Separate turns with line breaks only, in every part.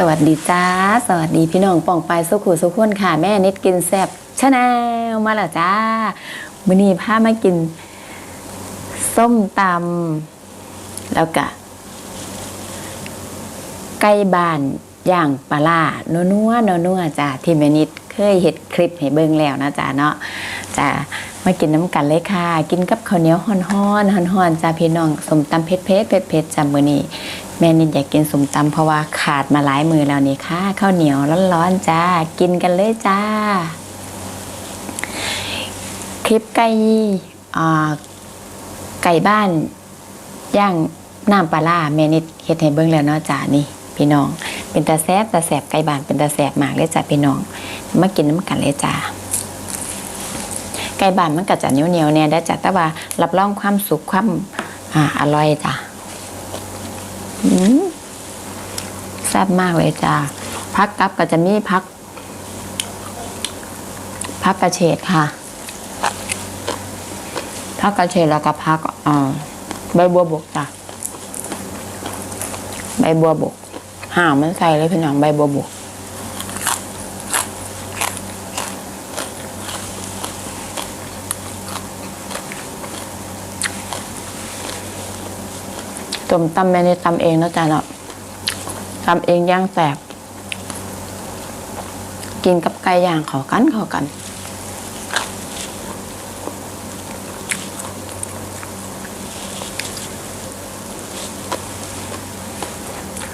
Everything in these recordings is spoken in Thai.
สวัสดีจ้า สวัสดีพี่น้องป่องไปสุขุสุขคนค่ะ แม่นิดกินแซ่บชาแนลมาแล้วจ้ามื้อนี้พามากิน ส้มตำแล้วก็ไก่บ้านย่างปลาล่านัวนัวนัวนัวจ้าที่แม่นิดเคยเห็ดคลิปให้เบิ่งแล้วนะจ้าเนาะจ้ามากินน้ำกันเลยค่ะ กินกับข้าวเหนียวฮ้อนฮ้อนฮอนฮอนๆจ้าพี่น้องส้มตำเผ็ดเผ็ดเผ็ดเผ็ดๆจ้ามื้อนี้ แม่นิดอยากกินสมตำเพราะว่าขาดมาหลายมือแล้วนี่ค่ะข้าวเหนียวร้อนๆจ้า กินกันเลยจ้า คลิปไก่ไก่บ้านย่างน้ำปลาร้าแม่นิดเฮ็ดให้เบิ่งแล้วเนาะจ้านี่ พี่น้อง เป็นตาแซบตาแสบไก่บ้านเป็นตาแสบมากเลยจ้าพี่น้องมากินน้ำกันเลยจ้าไก่บ้านมันก็จะเหนียวๆเนี่ยได้จ้ะแต่ว่ารับรองความสุขความออร่อยจ้ะอืม แซ่บมากเลยจ้าพักกับก็จะมีพัก พักกระเฉดค่ะ พักกระเฉดแล้วก็พักใบบัวบกจ้ะใบบัวบกห่างมันใส่เลยพี่น้องใบบัวบก ต้มตำแม่นี่ตำเองนะจ๊ะเนาะตำเองย่างแสบกินกับไก่ย่างเขากันเขากัน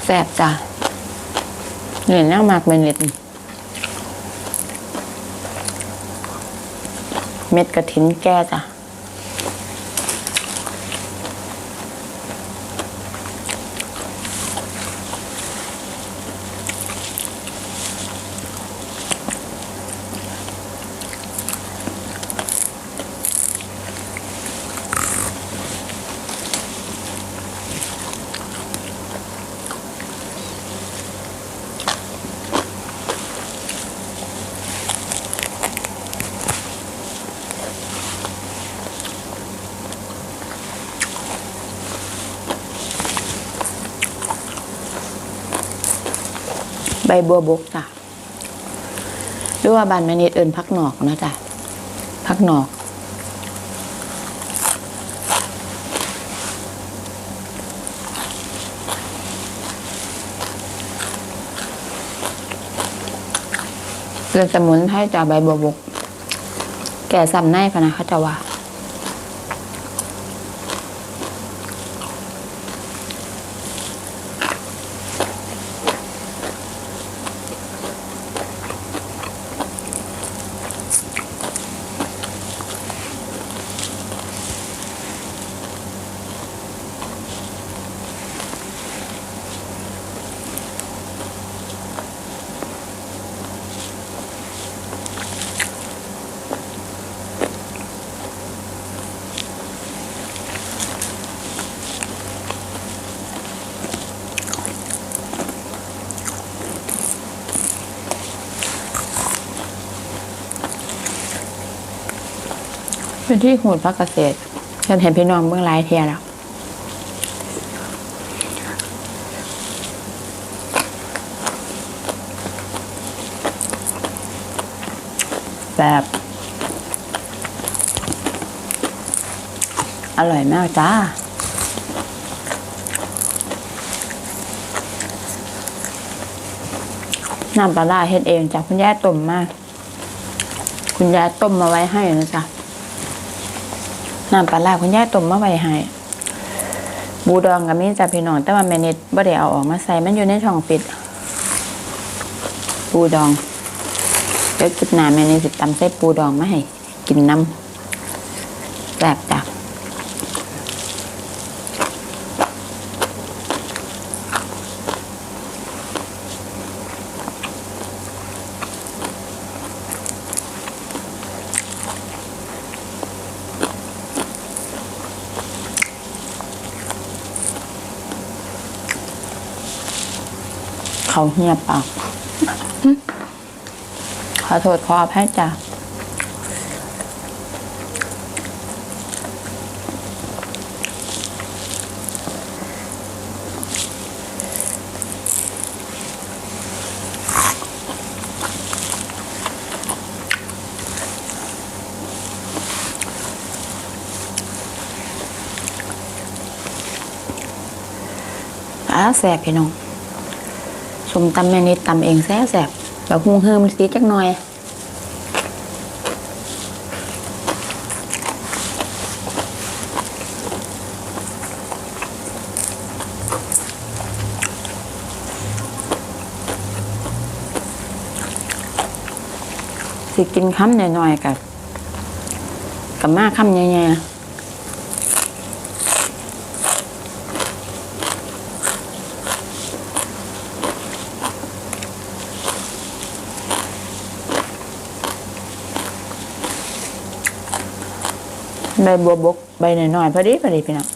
แสบจ้ะเหนื่อยนั่งมากเป็นเม็ดเม็ดกระถินแก้จ้ะ บบัวบกจ้ะหรือว่าบานแมนิดเอินพักหนอกนะจ๊ะพักหนอกเรือสมุนไพรจ้ะใบบัวบก แก่ซ้ำในพะนะเขาจะว่า เป็นที่หูดพักเกษตรฉันเห็นพี่น้องเมื่อหลายเทียแล้วแบบอร่อยมากจ้า น้ำปลาร้าเฮ็ดเองจากคุณย่าต้มมาก คุณยายต้มมาไว้ให้นะจ๊ะ น้ำปลาร้าคุณย่าต้มมาไว้ให้บูดองกับมีจ้าพี่น้อง แต่ว่าแม่นิดบ่ได้เอาออกมาใส่มันอยู่ในช่องปิด ปูดองเดี๋ยวกิบหน้าแม่นิดสิตำใส่ปูดองมาให้ กินน้ำแซ่บจ้ะ เขาเหียบปากขอโทษขออภัยจ้ะอาแสบพี่น้อง สมตำแม่นิดตำเองแซ่บแสบแบบหุงเฮิมซีจักหน่อยสิกินคำหน่อยๆกับกับมาคำใหญ่ๆ ใบบัวบกใบหน่อยๆพอดีพอดีพี่น้อง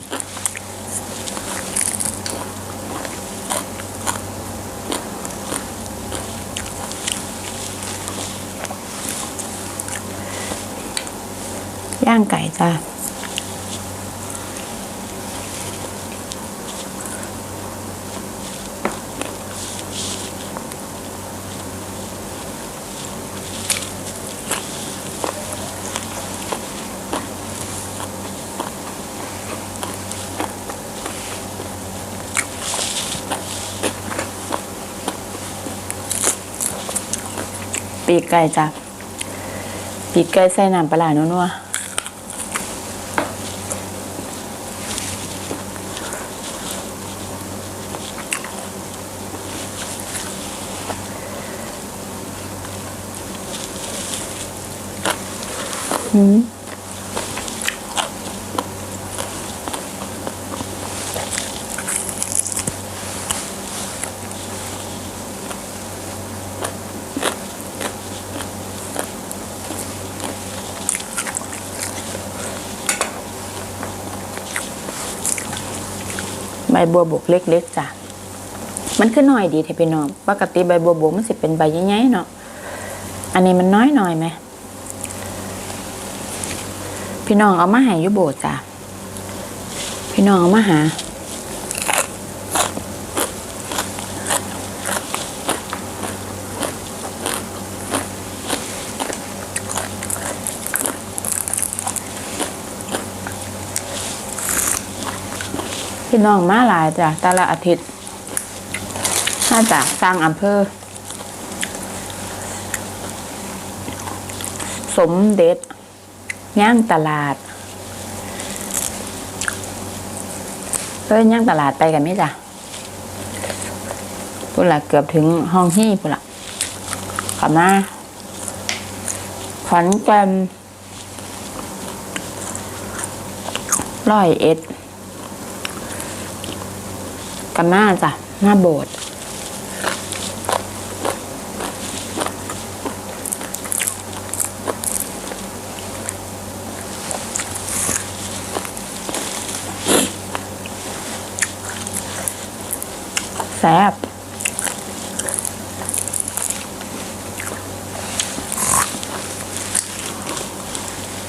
ย่างไก่จ้า ปีกไก่จ้ะปีกไก่ใส่น้ำปลาร้านัวๆอืม ใบบัวบกเล็กๆจ้ะมันคือหน่อยดีเทพี่น้องปกติใบบัวบกมันสิเป็นใบใหญ่ๆเนาะอันนี้มันน้อยหน่อยไหมพี่น้องเอามาหายุโบสจ้ะพี่น้องเอามาหา พี่น้องมาหลายจ้ะแต่ละอาทิตย์น่าจะสร้างอำเภอ สมเด็จ ย่างตลาดเอ้ยย่างตลาดไปกันไหมจ้ะพุ่นละเกือบถึงห้องฮี่พุ่นละขับมาขอนแก่นร้อยเอ็ด กันหน้าจ้ะ หน้าโบสถ์แซ่บ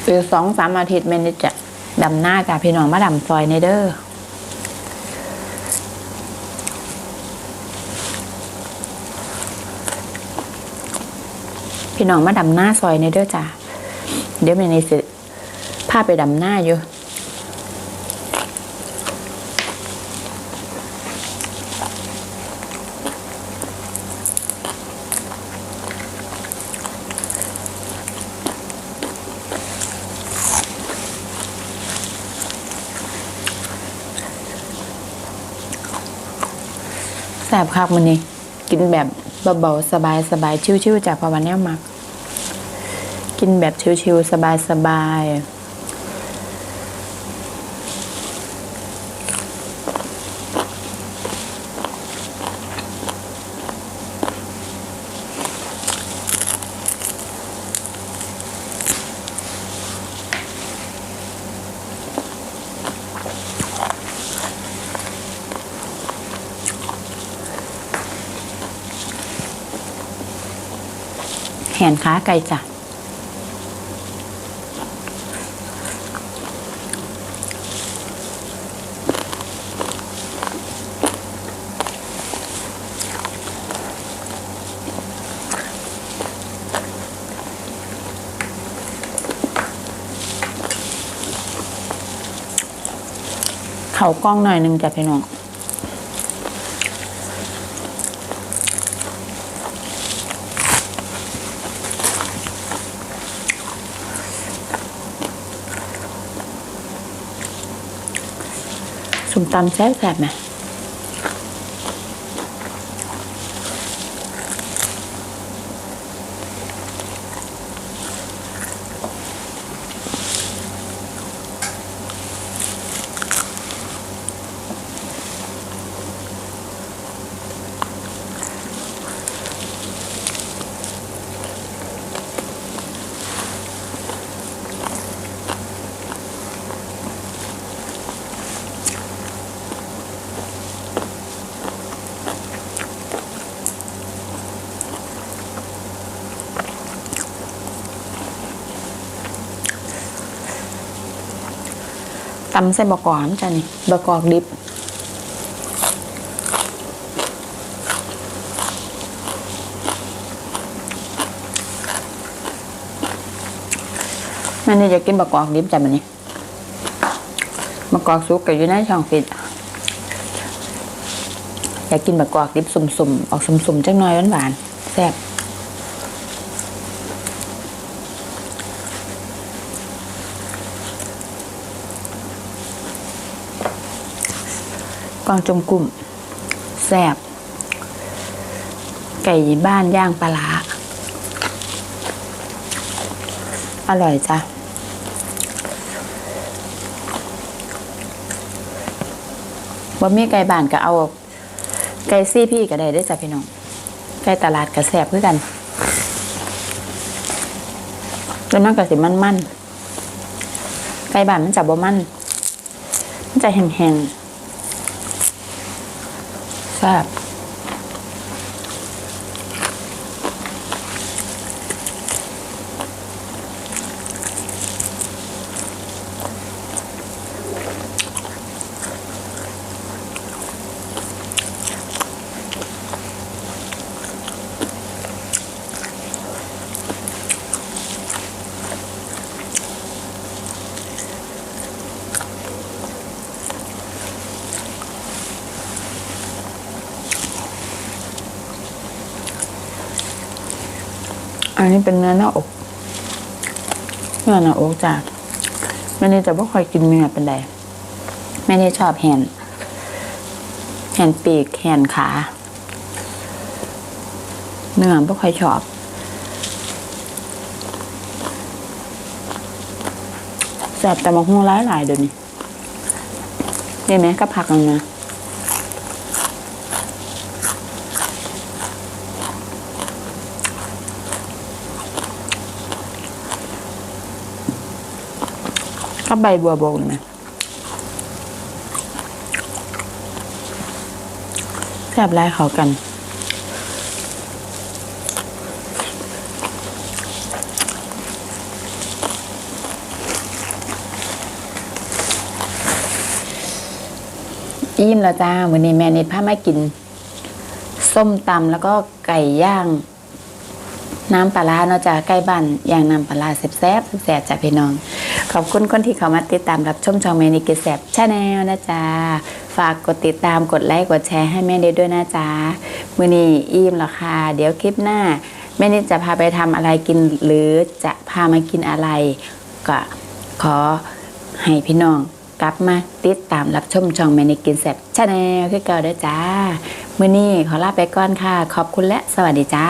อีกสองสามอาทิตย์แม่นี่จะดำหน้าจ้ะพี่น้องมาดำซอยในเด้อ พี่น้องมาดำหน้าซอยในเด้อจ้ะเดี๋ยวม่ในสิพาไปดำหน้าอยู่แสบคักมันนี่กินแบบเบาๆสบายๆชิวๆจากพอวันนี้มัก กินแบบชิวๆสบายๆแหนขาไก่จ้ะ เขากล้องหน่อยนึงจ้ะพี่น้องส้มตำแซ่บๆไหม ตำใส่บะกอกน้ำจ้ะนี่บะกอกดิบแม่นี่จะกินบะกอกดิบจ้ะมันนี้บะกอกซุกก็อยู่ในช่องฟิตอยากกินบะกอกดิบสุ่มๆออกสุ่มๆจังน้อยหวานๆแซ่บ วางจมกลุ่มแซ่บไก่บ้านย่างปลาร้าอร่อยจ้ะบ่มีไก่บ้านก็เอาไก่ซี่พี่ก็ได้ได้จ้ะพี่น้องไก่ตลาดก็แซ่บคือกันแล้วมันก็สิมันมันไก่บ้านมันจะบ่มันมันจะแห้งๆ แซ่บ นี้เป็นเนื้อหน้าอก เนื้อหน้าอกจ้ะแม่นี่จะไม่ค่อยกินเนื้อเป็นใดแม่นี่ชอบแฮนแฮนปีกแฮนขา เนื้อไม่ค่อยชอบแสบแต่มาหูร้ายหลายๆเดี๋ยวนี้นี่ไหมก็ผักมันนะ ก็ใบบัวบกนี่นะแสบไลายเขากันอิ่มแล้วจ้าวันนี้แม่นิดพามากิน ส้มตำแล้วก็ไก่ย่าง น้ำปลาเนาะจ้าใกล้บ้านย่างน้ำปลาร้าแซ่บแซ่บแซ่บจ้าพี่น้อง ขอบคุณคนที่เข้ามาติดตามรับชมช่องแม่นิกิแซบชาแนลนะจ๊ะ ฝากกดติดตามกดไลค์กดแชร์ให้แม่นิดด้วยนะจ๊ะมือนี้อิ่มแล้วค่ะ เดี๋ยวคลิปหน้า แม่นิดจะพาไปทำอะไรกินหรือจะพามากินอะไร ก็ขอให้พี่น้องกลับมาติดตามรับชมช่องแมนิกินแซบชาแนลคือเก่าเด้อจ้า มือนี้ขอลาไปก่อนค่ะ ขอบคุณและสวัสดีจ้า